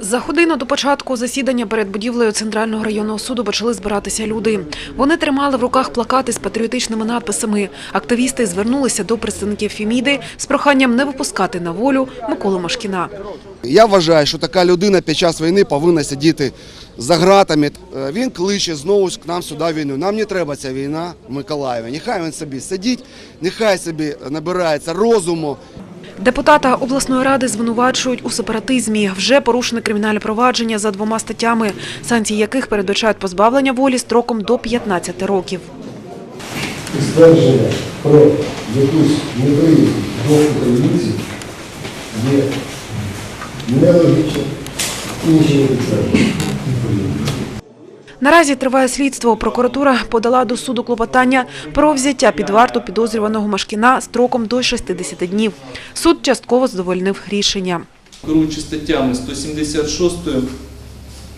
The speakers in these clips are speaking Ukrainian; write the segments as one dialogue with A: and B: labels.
A: За годину до початку засідання перед будівлею Центрального районного суду почали збиратися люди. Вони тримали в руках плакати з патріотичними надписами. Активісти звернулися до представників Фіміди з проханням не випускати на волю Миколу Машкіна.
B: Я вважаю, що така людина під час війни повинна сидіти за ґратами. Е, Він кличе знову к нам сюди війну. Нам не треба ця війна в Миколаєві. Нехай він собі сидить, нехай собі набирається розуму.
A: Депутата обласної ради звинувачують у сепаратизмі. Вже порушене кримінальне провадження за двома статтями, санкції яких передбачають позбавлення волі строком до 15 років.
C: ствердження про якусь неприязнь двох українців є нелогічним і нічим.
A: Наразі триває слідство. Прокуратура подала до суду клопотання про взяття під варту підозрюваного Машкіна строком до 60 днів. Суд частково задовольнив рішення.
D: керуючи статтями 176,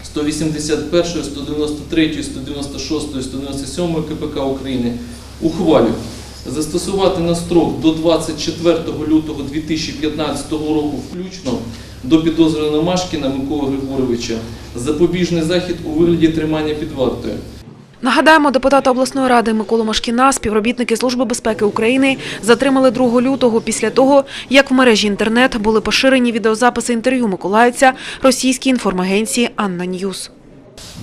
D: 181, 193, 196, 197 КПК України ухвалю застосувати на строк до 24 лютого 2015 року включно до підозрюваного Машкіна Миколи Григоровича запобіжний захід у вигляді тримання під вартою.
A: Нагадаємо, депутата обласної ради Миколу Машкіна співробітники Служби безпеки України затримали 2 лютого після того, як в мережі інтернет були поширені відеозаписи інтерв'ю миколаївця російській інформагенції «Анна Ньюс».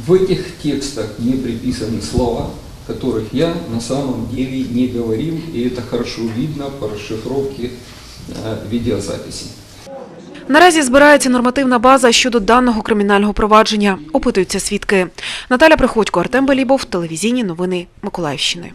E: В этих текстах мне приписаны слова, которых я на самом деле не говорил, и это хорошо видно по расшифровке э, видеозаписи.
A: Наразі збирається нормативна база щодо даного кримінального провадження. Опитуються свідки. Наталя Приходько, Артем Белібов, телевізійні новини Миколаївщини.